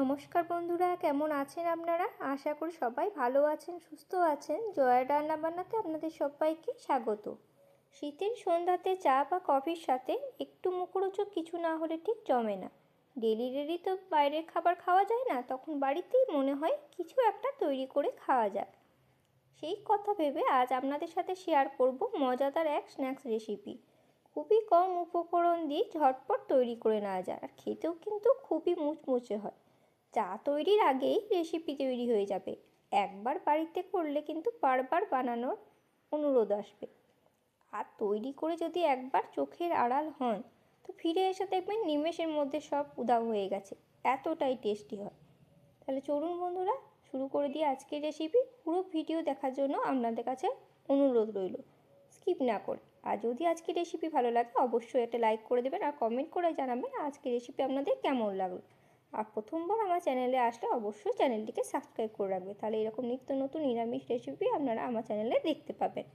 নমস্কার বন্ধুরা, কেমন আছেন আপনারা? আশা করি সবাই ভালো আছেন, সুস্থ আছেন। জয়া রান্না বান্নাতে আপনাদের সবাইকে স্বাগত। শীতের সন্ধ্যাতে চা বা কফির সাথে একটু মুখরোচক কিছু না হলে ঠিক জমে না। ডেলি ডেলি তো বাইরের খাবার খাওয়া যায় না, তখন বাড়িতেই মনে হয় কিছু একটা তৈরি করে খাওয়া যাক। সেই কথা ভেবে আজ আপনাদের সাথে শেয়ার করব মজাদার এক স্ন্যাক্স রেসিপি খুবই কম উপকরণ দিয়ে ঝটপট তৈরি করে নেওয়া যায়, আর খেতেও কিন্তু খুবই মুচমুচে হয়। চা তৈরির আগেই রেসিপি তৈরি হয়ে যাবে। একবার বাড়িতে করলে কিন্তু বারবার বানানোর অনুরোধ আসবে। আর তৈরি করে যদি একবার চোখের আড়াল হন, তো ফিরে এসে দেখবেন নিমেষের মধ্যে সব উদাও হয়ে গেছে। এতটাই টেস্টি হয়। তাহলে চলুন বন্ধুরা, শুরু করে দিয়ে আজকের রেসিপি পুরো ভিডিও দেখার জন্য আপনাদের কাছে অনুরোধ রইল। স্কিপ না করে। আর যদি আজকের রেসিপি ভালো লাগে, অবশ্যই একটা লাইক করে দেবেন আর কমেন্ট করে জানাবেন আজকের রেসিপি আপনাদের কেমন লাগল। আর প্রথমবার আমার চ্যানেলে আসলে অবশ্যই চ্যানেলটিকে সাবস্ক্রাইব করে রাখবে। তাহলে এরকম নিত্য নতুন নিরামিষ রেসিপি আপনারা আমার চ্যানেলে দেখতে পাবেন।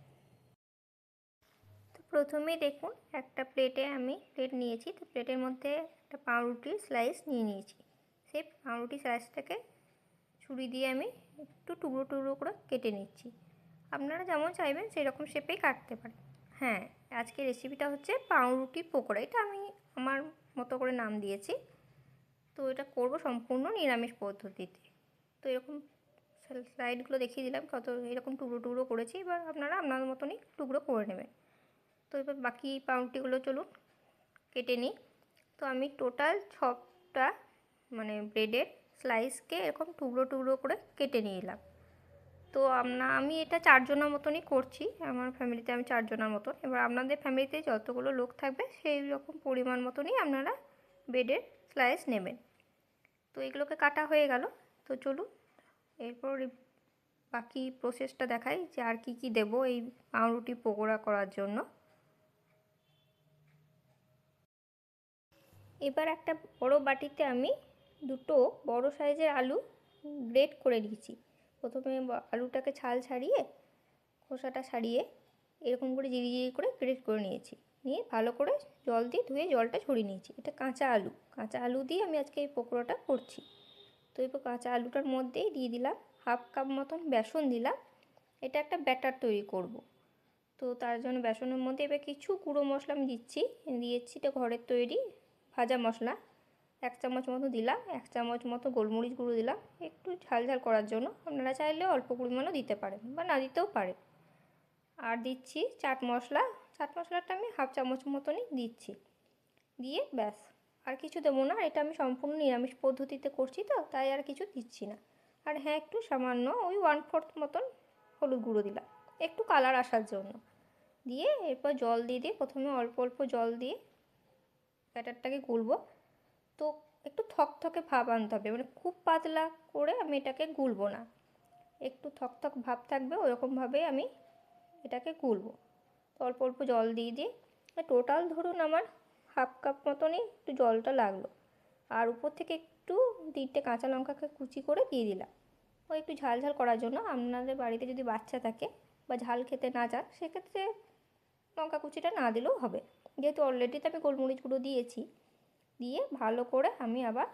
তো প্রথমেই দেখুন, একটা প্লেটে আমি প্লেট নিয়েছি। তো প্লেটের মধ্যে একটা পাউরুটির স্লাইস নিয়ে নিয়েছি। সেই পাউরুটি স্লাইসটাকে ছুরি দিয়ে আমি একটু টুকরো টুকরো করে কেটে নিচ্ছি। আপনারা যেমন চাইবেন সেরকম শেপেই কাটতে পারেন। হ্যাঁ আজকে রেসিপিটা হচ্ছে পাউরুটি পকোড়া। এটা আমি আমার মতো করে নাম দিয়েছি। তো এটা করব সম্পূর্ণ নিরামিষ পদ্ধতিতে। তো এরকম স্লাইডগুলো দেখিয়ে দিলাম, কত এরকম টুকরো টুকরো করেছি, এবার আপনারা আপনার মতনই টুকরো করে নেবেন। তো এবার বাকি পাউরুটিগুলো চলুন কেটে নিই। তো আমি টোটাল ছটা মানে ব্রেডের স্লাইসকে এরকম টুকরো টুকরো করে কেটে নিয়ে এলাম। তো আপনা আমি এটা চারজনের মতনই করছি, আমার ফ্যামিলিতে আমি চারজনের মতন। এবার আপনাদের ফ্যামিলিতে যতগুলো লোক থাকবে সেই রকম পরিমাণ মতনই আপনারা ব্রেডের স্লাইস নেবেন। তো এগুলোকে কাটা হয়ে গেল। তো চলুন, এরপর বাকি প্রসেসটা দেখাই যে আর কি কি দেব এই পাউরুটি পকোড়া করার জন্য। এবার একটা বড় বাটিতে আমি দুটো বড় সাইজের আলু গ্রেট করে নিয়েছি। প্রথমে আলুটাকে ছাল ছাড়িয়ে, খোসাটা ছাড়িয়ে এরকম করে জিরি জিরি করে গ্রেট করে নিয়েছি। নিয়ে ভালো করে জল দিয়ে ধুয়ে জলটা ছড়িয়ে নিয়েছি। এটা কাঁচা আলু। কাঁচা আলু দিয়ে আমি আজকে এই পকোড়াটা করছি। তো এই কাঁচা আলুটার মধ্যেই দিয়ে দিলাম হাফ কাপ মতন বেসন দিলাম। এটা একটা ব্যাটার তৈরি করব। তো তার জন্য বেসনের মধ্যে এবার কিছু গুঁড়ো মশলা আমি দিচ্ছি। দিয়েছি এটা ঘরের তৈরি ভাজা মশলা। এক চামচ মতো দিলাম, এক চামচ মতো গোলমরিচ গুঁড়ো দিলাম। একটু ঝাল ঝাল করার জন্য আপনারা চাইলে অল্প পরিমাণও দিতে পারেন বা না দিতেও পারেন। আর দিচ্ছি চাট মশলা চাট মশলাটা আমি হাফ চামচ মতনই দিচ্ছি। দিয়ে ব্যাস। আর কিছু দেবো না এটা আমি সম্পূর্ণ নিরামিষ পদ্ধতিতে করছি তো, তাই আর কিছু দিচ্ছি না। আর হ্যাঁ একটু সামান্য ওই ওয়ান ফোর্থ মতন হলুদ গুঁড়ো দিলাম, একটু কালার আসার জন্য। দিয়ে এরপর জল দিয়ে দিয়ে প্রথমে অল্প অল্প জল দিয়ে ব্যাটারটাকে গুলবো। তো একটু থকথকে ভাব আনতে হবে মানে খুব পাতলা করে আমি এটাকে গুলবো না। একটু থকথক ভাব থাকবে ওরকমভাবে আমি এটাকে গুলবো। অল্প অল্প জল দিয়ে দিয়ে টোটাল ধরুন আমার হাফ কাপ মতনই একটু জলটা লাগল। আর উপর থেকে একটু তিনটে কাঁচা লঙ্কাকে কুচি করে দিয়ে দিলাম। ও একটু ঝাল ঝাল করার জন্য আপনাদের বাড়িতে যদি বাচ্চা থাকে বা ঝাল খেতে না চান সেক্ষেত্রে লঙ্কা কুচিটা না দিলেও হবে। যেহেতু অলরেডি তো আমি গোলমরিচ গুঁড়ো দিয়েছি, দিয়ে ভালো করে আমি আবার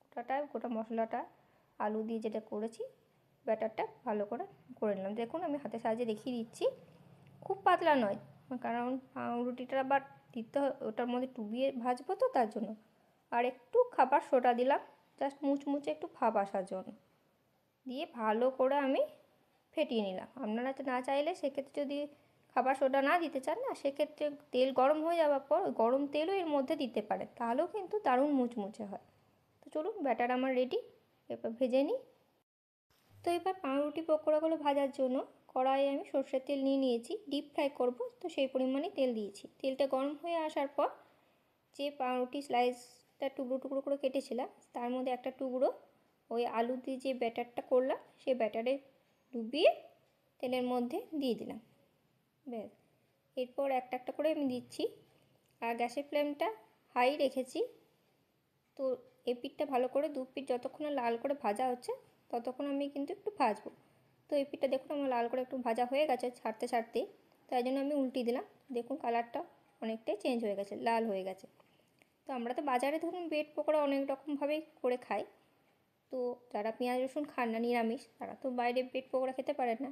গোটাটা, গোটা মশলাটা, আলু দিয়ে যেটা করেছি, ব্যাটারটা ভালো করে করে নিলাম। দেখুন আমি হাতের সাহায্যে দেখিয়ে দিচ্ছি। খুব পাতলা নয়। কারণ রুটিটা আবার দিতে ওটার মধ্যে টুবিয়ে ভাজবো তো তার জন্য। আর একটু খাবার সোটা দিলাম জাস্ট মুচমুচে একটু ভাব আসার জন্য। দিয়ে ভালো করে আমি ফেটিয়ে নিলাম। আপনারা তো না চাইলে সেক্ষেত্রে যদি খাবার সোডা না দিতে চান না, সেক্ষেত্রে তেল গরম হয়ে যাওয়ার পর গরম তেলও এর মধ্যে দিতে পারে তাহলেও কিন্তু দারুণ মুচমুচে হয়। তো চলুন, ব্যাটার আমার রেডি এরপর ভেজে নিই। তো এবার পাউরুটি পকোড়াগুলো ভাজার জন্য কড়াইয়ে আমি সর্ষের তেল নিয়ে নিয়েছি ডিপ ফ্রাই করব, তো সেই পরিমাণে তেল দিয়েছি। তেলটা গরম হয়ে আসার পর যে পাউরুটি স্লাইসটা টুকরো টুকরো করে কেটেছিলাম, তার মধ্যে একটা টুকরো ওই আলু দিয়ে যে ব্যাটারটা করলাম সেই ব্যাটারে ডুবিয়ে তেলের মধ্যে দিয়ে দিলাম। ব্যাস। এরপর একটা একটা করে আমি দিচ্ছি। আর গ্যাসের ফ্লেমটা হাই রেখেছি। তো এ পিঠটা ভালো করে দু পিঠ যতক্ষণ লাল করে ভাজা হচ্ছে, ততক্ষণ আমি কিন্তু একটু ভাজবো। তো এই পিঠটা দেখুন, আমার লাল করে একটু ভাজা হয়ে গেছে ছাড়তে ছাড়তেই। তাই জন্য আমি উল্টি দিলাম। দেখুন কালারটা অনেকটাই চেঞ্জ হয়ে গেছে, লাল হয়ে গেছে। তো আমরা তো বাজারে ধরুন ব্রেড পকোড়া অনেক রকমভাবেই করে খাই। তো যারা পেঁয়াজ, রসুন খান না, নিরামিষ, তারা তো বাইরে ব্রেড পকোড়া খেতে পারেন না।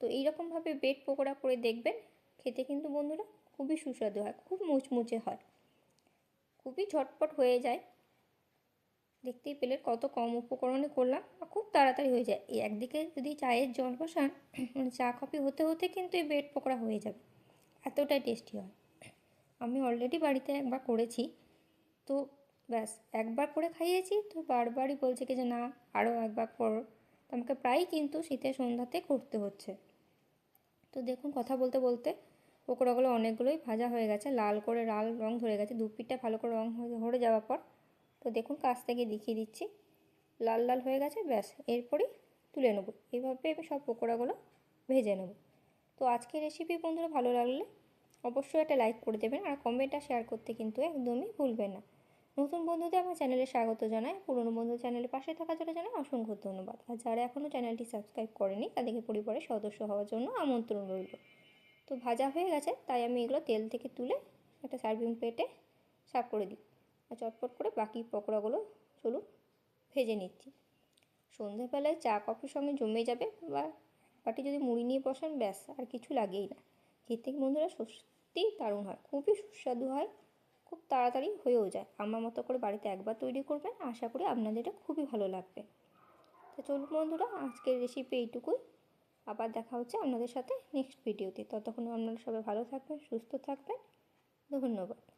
তো এই রকমভাবে ব্রেড পকোড়া করে দেখবেন, খেতে কিন্তু বন্ধুরা খুবই সুস্বাদু হয়, খুব মুচমুচে হয়। খুবই ঝটপট হয়ে যায়। দেখতেই পেলেন কত কম উপকরণে করলাম খুব তাড়াতাড়ি হয়ে যায়। এই একদিকে যদি চায়ের জল বসান মানে চা কফি হতে হতে কিন্তু এই ব্রেড পকোড়া হয়ে যাবে। এতটাই টেস্টি হয়। আমি অলরেডি বাড়িতে একবার করেছি। তো ব্যাস, একবার করে খাইয়েছি, তো বারবারই বলছে কি যে না আরও একবার করো। তো আমাকে প্রায়ই কিন্তু শীতের সন্ধ্যাতে করতে হচ্ছে। তো দেখুন কথা বলতে বলতে পকোড়াগুলো অনেকগুলোই ভাজা হয়ে গেছে, লাল করে লাল রং ধরে গেছে দু পিঠটা ভালো করে রং হয়ে যাওয়ার পর তো দেখুন কাছ থেকে দেখিয়ে দিচ্ছি। লাল লাল হয়ে গেছে, ব্যাস। এরপরই তুলে নেব। এইভাবে আমি সব পকোড়াগুলো ভেজে নেব। তো আজকের রেসিপি বন্ধুরা ভালো লাগলে অবশ্যই একটা লাইক করে দেবেন আর কমেন্টটা শেয়ার করতে কিন্তু একদমই ভুলবেন না। নতুন বন্ধুদের আমার চ্যানেলে স্বাগত জানাই। পুরনো বন্ধু চ্যানেলের পাশে থাকার জন্য জানাই অসংখ্য ধন্যবাদ। আর যারা এখনও চ্যানেলটি সাবস্ক্রাইব করেনি, তাদেরকে পরিবারের সদস্য হওয়ার জন্য আমন্ত্রণ রইল। তো ভাজা হয়ে গেছে, তাই আমি এগুলো তেল থেকে তুলে একটা সার্ভিং প্লেটে সার্ভ করে দিই চটপট করে বাকি পকোড়াগুলো চলুন ভেজে নিচ্ছি। সন্ধেবেলায় চা কফির সঙ্গে জমে যাবে বা বাটি যদি মুড়ি নিয়ে বসান, ব্যাস, আর কিছু লাগেই না। খেতে বন্ধুরা সত্যিই দারুণ হয়, খুবই সুস্বাদু হয়, খুব তাড়াতাড়ি হয়েও যায়। আমার মতো করে বাড়িতে একবার তৈরি করবেন, আশা করি আপনাদের এটা খুবই ভালো লাগবে। তো চলুন বন্ধুরা, আজকের রেসিপি এইটুকুই। আবার দেখা হচ্ছে আপনাদের সাথে নেক্সট ভিডিওতে ততক্ষণ আপনারা সবাই ভালো থাকবেন, সুস্থ থাকবেন। ধন্যবাদ।